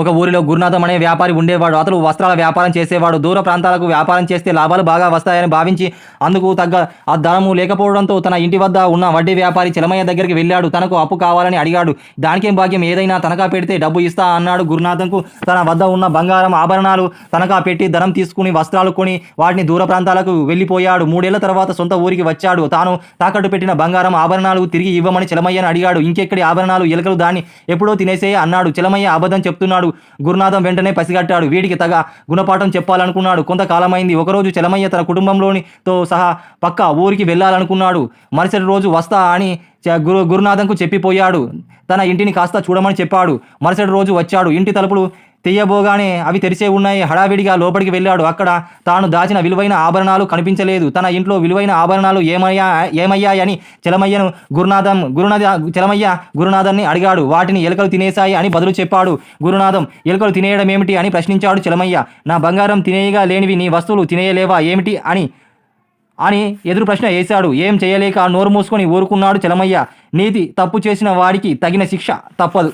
ఒక ఊరిలో గురునాథం అనే వ్యాపారి ఉండేవాడు. అతడు వస్త్రాల వ్యాపారం చేసేవాడు. దూర ప్రాంతాలకు వ్యాపారం చేస్తే లాభాలు బాగా వస్తాయని భావించి అందుకు తగ్గ ఆ ధనము లేకపోవడంతో తన ఇంటి వద్ద ఉన్న వడ్డీ వ్యాపారి చలమయ్య దగ్గరికి వెళ్ళాడు. తనకు అప్పు కావాలని అడిగాడు. దానికేం భాగ్యం? ఏదైనా తనఖా పెడితే డబ్బు ఇస్తా అన్నాడు గురునాథంకు. తన వద్ద ఉన్న బంగారం ఆభరణాలు తనఖా పెట్టి ధనం తీసుకుని వస్త్రాలు కొని వాటిని దూర ప్రాంతాలకు వెళ్ళిపోయాడు. మూడేళ్ళ తర్వాత సొంత ఊరికి వచ్చాడు. తాను తాకట్టు పెట్టిన బంగారం ఆభరణాలు తిరిగి ఇవ్వమని చిలమయ్యను అడిగాడు. ఇంకెక్కడి ఆభరణాలు ఎలుకలు దాన్ని ఎప్పుడో తినేసే అన్నాడు. చలమయ్య అబద్ధం చెప్తున్నాడు. గురునాథం వెంటనే పసిగట్టాడు. వీడికి తగ గుణపాఠం చెప్పాలనుకున్నాడు. కొంతకాలమైంది. ఒకరోజు చలమయ్య తన కుటుంబంలోనితో సహా పక్క ఊరికి వెళ్ళాలనుకున్నాడు. మరుసటి రోజు వస్తా అని గురు గురునాథంకు చెప్పిపోయాడు. తన ఇంటిని కాస్త చూడమని చెప్పాడు. మరుసటి రోజు వచ్చాడు. ఇంటి తలుపులు తీయబోగానే అవి తెరిచే ఉన్నాయి. హడావిడిగా లోపలికి వెళ్ళాడు. అక్కడ తాను దాచిన విలువైన ఆభరణాలు కనిపించలేదు. తన ఇంట్లో విలువైన ఆభరణాలు ఏమయ్యా ఏమయ్యాయని చలమయ్యను గురునాథం గురునాథ చలమయ్య గురునాథన్ని అడిగాడు. వాటిని ఎలుకలు తినేశాయి అని బదులు చెప్పాడు. గురునాథం ఎలుకలు తినేయడం ఏమిటి అని ప్రశ్నించాడు చలమయ్య. నా బంగారం తినేయగా లేనివి నీ వస్తువులు తినేయలేవా? ఏమిటి అని అని ఎదురు ప్రశ్న వేశాడు. ఏం చేయలేక నోరు మూసుకొని ఊరుకున్నాడు చలమయ్య. నీతి తప్పు చేసిన వాడికి తగిన శిక్ష తప్పదు.